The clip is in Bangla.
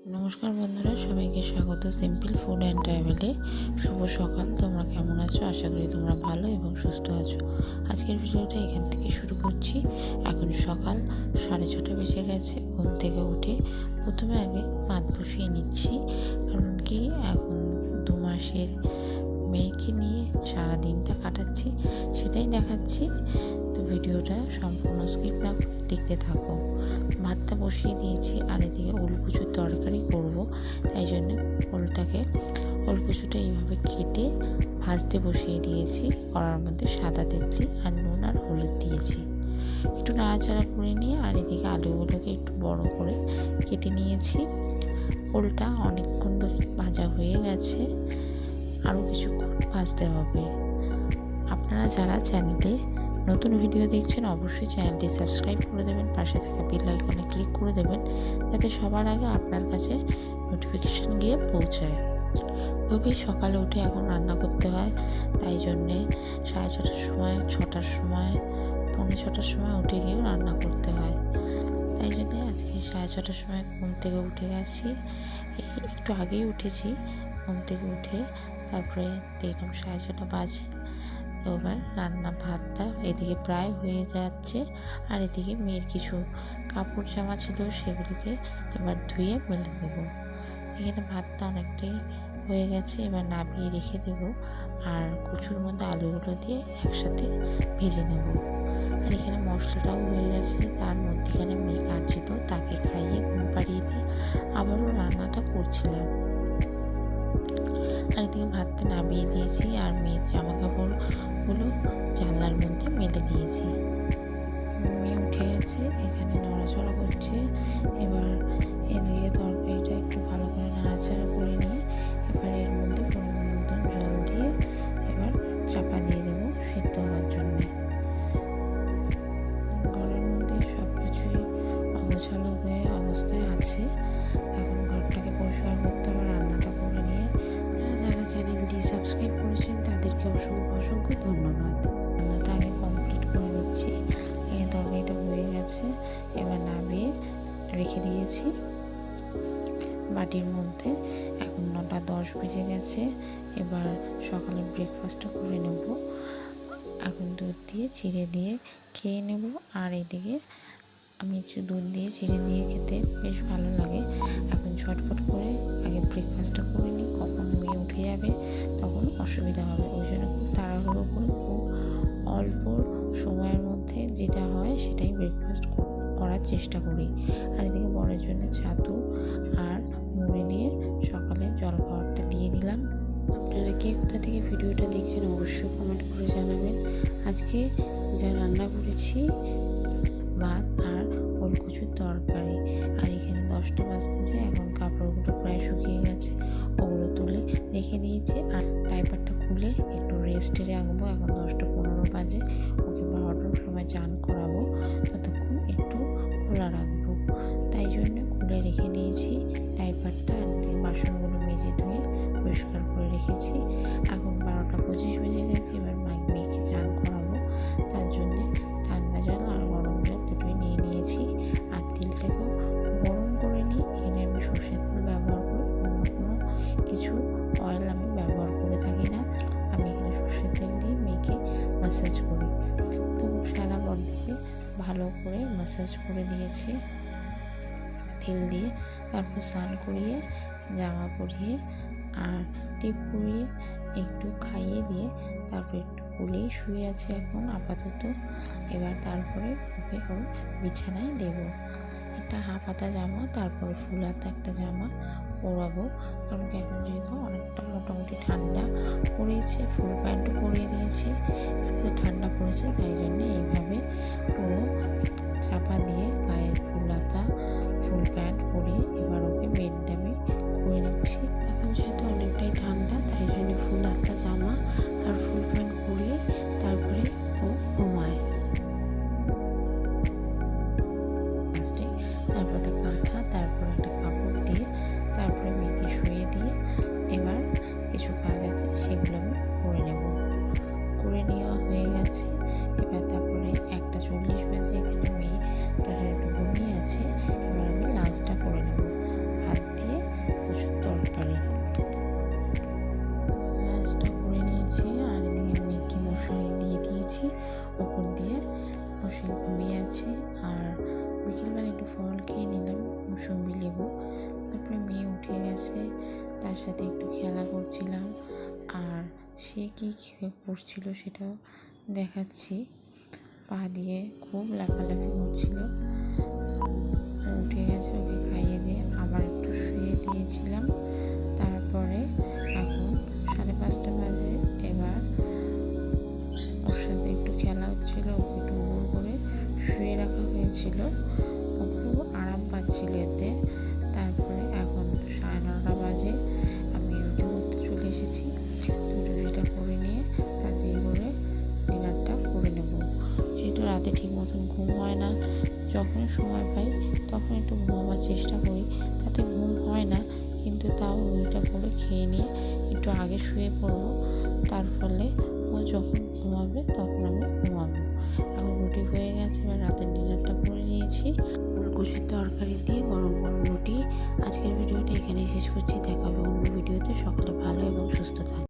নমস্কার বন্ধুরা, সবাইকে স্বাগত সিম্পল ফুড অ্যান্ড ট্রাভেলে। শুভ সকাল, তোমরা কেমন আছো? আশা করি তোমরা ভালো এবং সুস্থ আছো। আজকের ভিডিওটা এখান থেকে শুরু করছি। এখন সকাল সাড়ে ছটা বেজে গেছে, ঘুম থেকে উঠে প্রথমে আগে ভাত বসিয়ে নিচ্ছি। কারণ কি, এখন দু মাসের মেয়েকে নিয়ে সারা দিনটা কাটাচ্ছি, সেটাই দেখাচ্ছি। ভিডিওটা সম্পূর্ণ স্কিপ না করে দেখতে থাকো। ভাতটা বসিয়ে দিয়েছি আর এদিকে ওলকুচুর তরকারি করব, তাই জন্য ওলটাকে ওলকুচুটা এইভাবে কেটে ভাজতে বসিয়ে দিয়েছি। কড়ার মধ্যে সাদা তেঁতলি আর নুন আর হলুদ দিয়েছি। একটু নাড়াচাড়া করে নিয়ে আর এদিকে আলুগুলোকে একটু বড় করে কেটে নিয়েছি। ওলটা অনেকক্ষণ ধরে ভাজা হয়ে গেছে, আরও কিছুক্ষণ ভাজতে হবে। আপনারা যারা চ্যানেলে নতুন ভিডিও দেখছেন, অবশ্যই চ্যানেলটি সাবস্ক্রাইব করে দেবেন, পাশে থাকা বেল আইকনে ক্লিক করে দেবেন, যাতে সবার আগে আপনার কাছে নোটিফিকেশান গিয়ে পৌঁছায়। খুবই সকালে উঠে এখন রান্না করতে হয়, তাই জন্যে সাড়ে ছটার সময় ছটার সময়, পৌনে ছটার সময় উঠে গিয়েও রান্না করতে হয়। তাই জন্যে আজকে সাড়ে ছটার সময় ঘুম থেকে উঠে গেছি। একটু আগেই উঠেছি, ঘুম থেকে উঠে তারপরে দেখলাম সাড়ে ছটা বাজে। এবার রান্না ভাতটা এদিকে প্রায় হয়ে যাচ্ছে আর এদিকে মেয়ের কিছু কাপড় জামা ছিল সেগুলোকে এবার ধুয়ে মেলে দেব। এখানে ভাতটা অনেকটাই হয়ে গেছে, এবার নামিয়ে রেখে দেব আর কচুর মধ্যে আলুগুলো দিয়ে একসাথে ভেজে নেব। আর এখানে মশলাটাও হয়ে গেছে, তার মধ্যেখানে মেয়ে কাটছিল তাকে খাইয়ে ঘুম পাড়িয়ে দিয়ে আবারও রান্নাটা করছিলাম। আর ভাতটা নামিয়ে দিয়েছি আর মেয়ের জামা কাপড়গুলো জানলার মধ্যে মেলে দিয়েছি। মেয়ে উঠে গেছে, এখানে নড়াচড়া করছে। এবার এদিকে তরকারিটা একটু ভালো করে নাড়াচাড়া করে নিয়ে এবার এর মধ্যে পরিমাণ জল দিয়ে এবার চাপা দিয়ে দেবো সিদ্ধ হওয়ার জন্যে। ঘরের মধ্যে সব কিছুই অগোছালো হয়ে অবস্থায় আছে। এখন ঘরটাকে পরিষ্কার করতে হবে, রান্নাটা করে নিয়ে যারা চ্যানেলটি সাবস্ক্রাইব করেছেন তাদেরকে অসংখ্য অসংখ্য ধন্যবাদ। রান্নাটা আগে কমপ্লিট করে নিচ্ছি। এই তরকারিটা হয়ে গেছে। এবার নামিয়ে রেখে দিয়েছি। বাটির মধ্যে এখন নটা দশ বেজে গেছে। এবার সকালে ব্রেকফাস্টটা করে নেব। এখন দুধ দিয়ে চিড়ে দিয়ে খেয়ে নেব। আর এদিকে আমি দুধ দিয়ে চিড়ে দিয়ে খেতে বেশ ভালো লাগে। এখন ছটফট করে ব্রেকফাস্টটা করে নিই, কখন মেয়ে উঠে যাবে, তখন অসুবিধা হবে, ওই জন্য খুব তাড়াহুড়ো করে খুব অল্প সময়ের মধ্যে যেটা হয় সেটাই ব্রেকফাস্ট করার চেষ্টা করি। আর এদিকে বড়ের জন্য ছাতু আর মুড়ি দিয়ে সকালে জল খাবারটা দিয়ে দিলাম। আপনারা কে কোথা থেকে ভিডিওটা দেখছেন অবশ্যই কমেন্ট করে জানাবেন। আজকে যা রান্না করেছি রেখে দিয়েছি আর ডাইপারটা খুলে একটু রেস্টে রাখব। এখন দশটা পনেরো বাজে। ওকে বারোটার সময় চান করাবো। ততক্ষণ একটু খোলা রাখব। তাই জন্য খুলে রেখে দিয়েছি ডাইপারটা বাসনগুলো মেজে ধুয়ে পরিষ্কার করে রেখেছি। এখন ম্যাসাজ করি। তো সারা বডিতে ভালো করে ম্যাসাজ করে দিয়েছি। তেল দিয়ে তারপর স্নান করিয়ে, জামা পরিয়ে আর টিপ পরিয়ে একটু খাইয়ে দিয়ে তারপর একটু কোলেই শুয়ে আছে এখন আপাতত। এবার তারপরে ওকে ওর বিছানায় দেব। একটা হাফ হাতা জামা, তারপরে ফুল হাতা একটা জামা পরাবো। কারণ এখন যেহেতু অনেকটা মোটামুটি ঠান্ডা পড়েছে ফুল এত ঠান্ডা তাই জন্যে এইভাবে পুরো চাপা দিয়ে উপর দিয়ে বসে ঘুমিয়ে আছে আর বিকেলবেলা একটু ফল খেয়ে নিলাম, মুসম্বি লেবু। তারপরে মেয়ে উঠে গেছে, তার সাথে একটু খেলা করছিলাম আর সে কী করছিল সেটাও দেখাচ্ছি। পা দিয়ে খুব লাফালাফি করছিল। উঠে গেছে ওকে খাইয়ে দিয়ে, আবার একটু শুয়ে দিয়েছিলাম। এতে তারপরে এখন সাড়ে নটা বাজে। আমি রুটি করতে চলে এসেছি। রুটিটা করে নিয়ে তাড়াতাড়ি করে ডিনারটা করে নেব। যেহেতু রাতে ঠিক মতন ঘুম হয় না যখন সময় পাই তখন একটু ঘুমাবার চেষ্টা করি। তাতে ঘুম হয় না, কিন্তু তাও রুটিটা করে খেয়ে নিয়ে একটু আগে শুয়ে পড়ব। তার ফলে ও যখন ঘুমাবে তখন আমি ঘুমাবো। এখন রুটি হয়ে গেছে, এবার রাতের ডিনারটা করে নিয়েছি। ফুলকপির তরকারি দিয়ে আজকের ভিডিওটা এখানেই শেষ করছি। দেখা হবে অন্য ভিডিওতে। সকলে ভালো এবং সুস্থ থাকবে